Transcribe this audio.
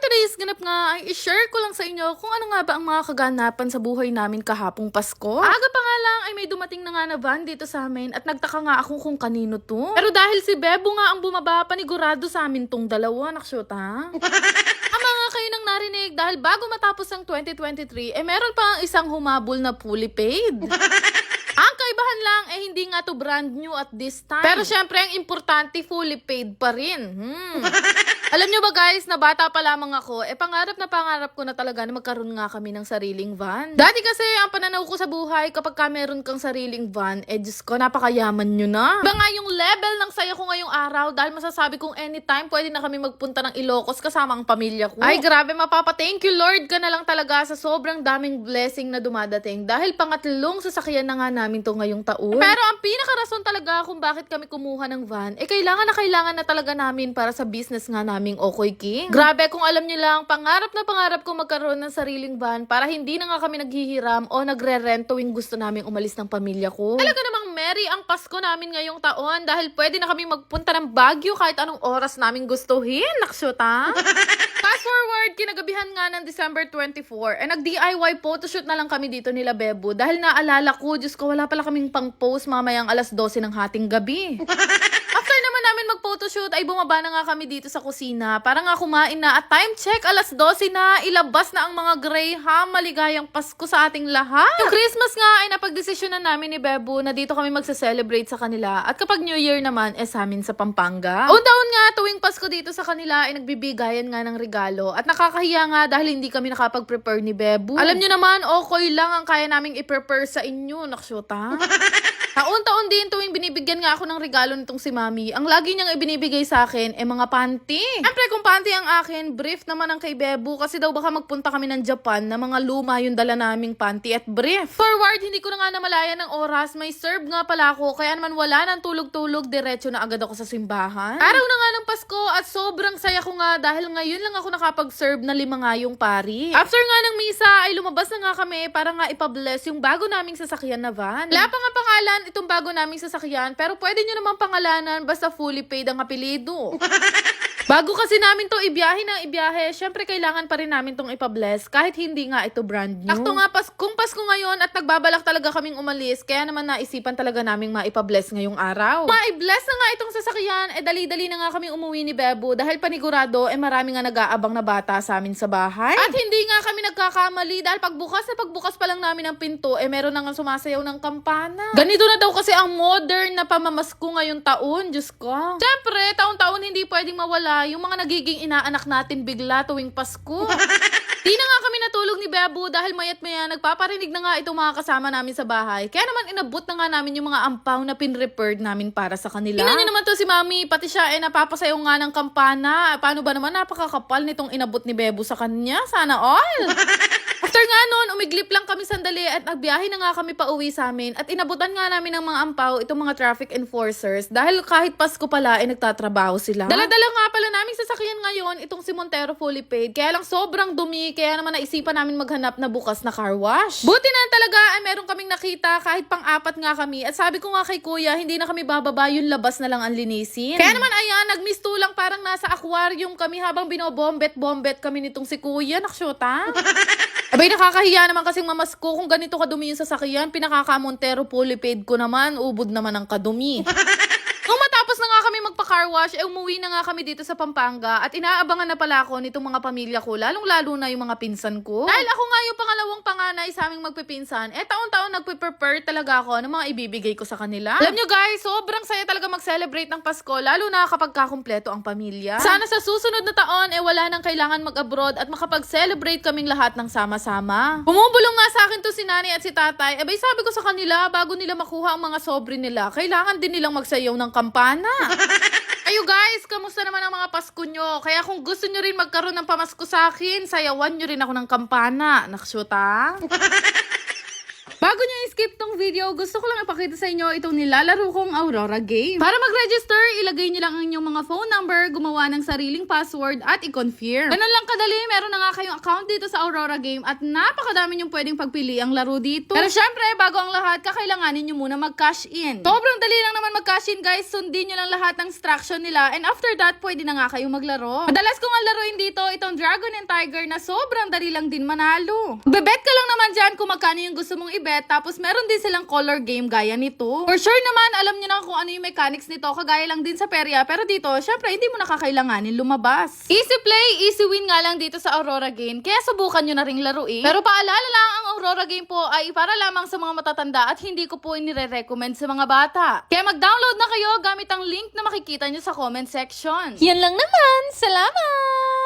today's ganap nga ay i-share ko lang sa inyo kung ano nga ba ang mga kaganapan sa buhay namin kahapong Pasko. Aga pa nga lang ay may dumating na nga na van dito sa amin at nagtaka nga ako kung kanino to. Pero dahil si Bebo nga ang bumaba, panigurado sa amin tong dalawa, nakshoot ha? Ang mga kayo nang narinig dahil bago matapos ang 2023, eh meron pa ang isang humabol na fully paid. Ang kaibahan lang eh hindi nga to brand new at this time. Pero syempre ang importante fully paid pa rin. Hmm. Alam nyo ba guys, na bata pa lamang ako, eh pangarap na pangarap ko na talaga na magkaroon nga kami ng sariling van. Dati kasi ang pananaw ko sa buhay, kapag ka meron kang sariling van, eh Diyos ko, napakayaman nyo na. Iba nga yung level ng saya ko ngayong araw dahil masasabi kong anytime pwede na kami magpunta ng Ilocos kasama ang pamilya ko. Ay grabe, mapapa thank you Lord ka na lang talaga sa sobrang daming blessing na dumadating dahil pangatlong sasakyan na nga namin to ngayong taon. Pero ang pinakarason talaga kung bakit kami kumuha ng van, eh kailangan na kailangan na talaga namin para sa business nga naming Okoy King. Grabe, kung alam niyo lang, pangarap na pangarap ko magkaroon ng sariling van para hindi na nga kami naghihiram o nagre-rent tuwing gusto naming umalis ng pamilya ko. Talaga namang merry ang Pasko namin ngayong taon dahil pwede na kami magpunta ng Baguio kahit anong oras namin gustuhin. Naksyota. Fast forward, kinagabihan nga ng December 24, eh nag-DIY photoshoot na lang kami dito nila Bebo dahil naalala ko, Diyos ko, wala pala kaming pang-post mamayang alas 12 ng hating gabi. Namin mag-photoshoot, ay bumaba na nga kami dito sa kusina para nga kumain na at time check, alas 12 na, ilabas na ang mga graham, maligayang Pasko sa ating lahat. Yung Christmas nga ay napagdesisyon na namin ni Bebo na dito kami magsa-celebrate sa kanila at kapag New Year naman, eh sa amin sa Pampanga. Taon-taon nga, tuwing Pasko dito sa kanila ay nagbibigayan nga ng regalo at nakakahiya nga dahil hindi kami nakapag-prepare ni Bebo. Alam nyo naman, okay lang ang kaya naming i-prepare sa inyo, naksyota. Taon-taon din tuwing binibigyan nga ako ng regalo nitong si Mami, ang lagi niyang ibinibigay sa akin ay mga panty. Siyempre kung panty ang akin, brief naman ang kay Bebo kasi daw baka magpunta kami ng Japan na mga luma yung dala naming panty at brief. Forward, hindi ko na nga namalayan ng oras, may serve nga pala ako kaya naman wala nang tulog-tulog, diretso na agad ako sa simbahan. Araw na nga ng Pasko at sobrang saya ko nga dahil ngayon lang ako nakapag-serve na lima nga yung pari. After nga ng misa ay lumabas na nga kami para nga ipabless yung bago naming sasakyan na van. Wala pa nga pangalan itong bago naming sasakyan pero pwede nyo naman pangalanan basta fully paid ang apelido. Bago kasi namin to ibiyahe ng ibiyahe, syempre kailangan pa rin namin tong ipabless kahit hindi nga ito brand new. Sakto nga, pas kung Pasko ngayon at nagbabalak talaga kaming umalis, kaya naman naisipan talaga naming maipabless ngayong araw. Maibless na nga itong sasakyan, eh dali-dali na nga kami umuwi ni Bebo dahil panigurado eh marami nga nag-aabang na bata sa amin sa bahay. At hindi nga kami nagkakamali dahil pagbukas na pagbukas pa lang namin ng pinto, eh meron na nga sumasayaw ng kampana. Ganito na daw kasi ang modern na pamamasko ngayong taon, Diyos ko. Syempre, taon-taon hindi pwedeng mawala yung mga nagiging inaanak natin bigla tuwing Pasko. Di na nga kami natulog ni Bebo dahil mayat maya nagpaparinig na nga itong mga kasama namin sa bahay. Kaya naman inabot na nga namin yung mga ampaw na pinrepared namin para sa kanila. Tingnan niyo naman to si Mami, pati siya eh napapasayaw nga ng kampana. Paano ba naman napakakapal nitong inabot ni Bebo sa kanya? Sana all! After nga nun, umiglip lang kami sandali at nagbiyahe na nga kami pa uwi sa amin at inabutan nga namin ng mga ampaw itong mga traffic enforcers dahil kahit Pasko pala ay nagtatrabaho sila. Daladala nga pala namin sasakyan ngayon itong si Montero fully paid kaya lang sobrang dumi kaya naman naisipan namin maghanap na bukas na car wash. Buti na talaga ay meron kaming nakita kahit pang-apat nga kami at sabi ko nga kay kuya hindi na kami bababa yung labas na lang ang linisin. Kaya naman ayan, nagmisto lang parang nasa aquarium kami habang binobombet-bombet kami nitong si kuya. Naksyota. Abay, nakakahiya naman kasing mamasko kung ganito kadumi yung sasakyan. Pinakaka-Montero fully paid ko naman. Ubod naman ang kadumi. Nung matapos magpa-car wash, eh umuwi na nga kami dito sa Pampanga at inaabangan na pala ako nitong mga pamilya ko, lalong-lalo na yung mga pinsan ko. Dahil ako nga yung pangalawang panganay sa aming magpipinsan, eh taon-taon nagpe-prepare talaga ako ng mga ibibigay ko sa kanila. Alam nyo guys, sobrang saya talaga mag-celebrate ng Pasko, lalo na kapag kakumpleto ang pamilya. Sana sa susunod na taon, eh wala nang kailangan mag-abroad at makapag-celebrate kaming lahat ng sama-sama. Bumubulong nga sa akin to si nanay at si tatay, abay sabi ko sa kanila, bago nila makuha ang mga sobre nila, kailangan din nilang magsayaw ng kampana. Ayo guys, kamusta naman ang mga Pasko nyo? Kaya kung gusto nyo rin magkaroon ng pamasko sa akin, sayawan nyo rin ako ng kampana. Naksyuta? Bago nyo i-skip tong video, gusto ko lang ipakita sa inyo itong nilalaro kong Aurora game. Para mag-register, ilagay nyo lang ang inyong mga phone number, gumawa ng sariling password at i-confirm. Ganun lang kadali, meron na nga kayong account dito sa Aurora game at napakadami nyong pwedeng pagpili ang laro dito. Pero syempre, bago ang lahat, kakailanganin nyo muna mag-cash in. Sobrang dali lang naman mag-cash in guys, sundin nyo lang lahat ng instruction nila and after that, pwede na nga kayong maglaro. Madalas ko nga laruin dito itong Dragon and Tiger na sobrang dali lang din manalo. Bebet ka lang naman dyan kung magkano yung gusto mong ibet tapos meron din silang color game gaya nito. For sure naman, alam nyo na kung ano yung mechanics nito kagaya lang din sa perya pero dito, syempre hindi mo nakakailanganin lumabas. Easy play, easy win nga lang dito sa Aurora game kaya subukan nyo na ring laruin. Pero paalala lang, ang Aurora game po ay para lamang sa mga matatanda at hindi ko po inire-recommend sa mga bata. Kaya mag-download na kayo gamit ang link na makikita nyo sa comment section. Yan lang naman. Salamat!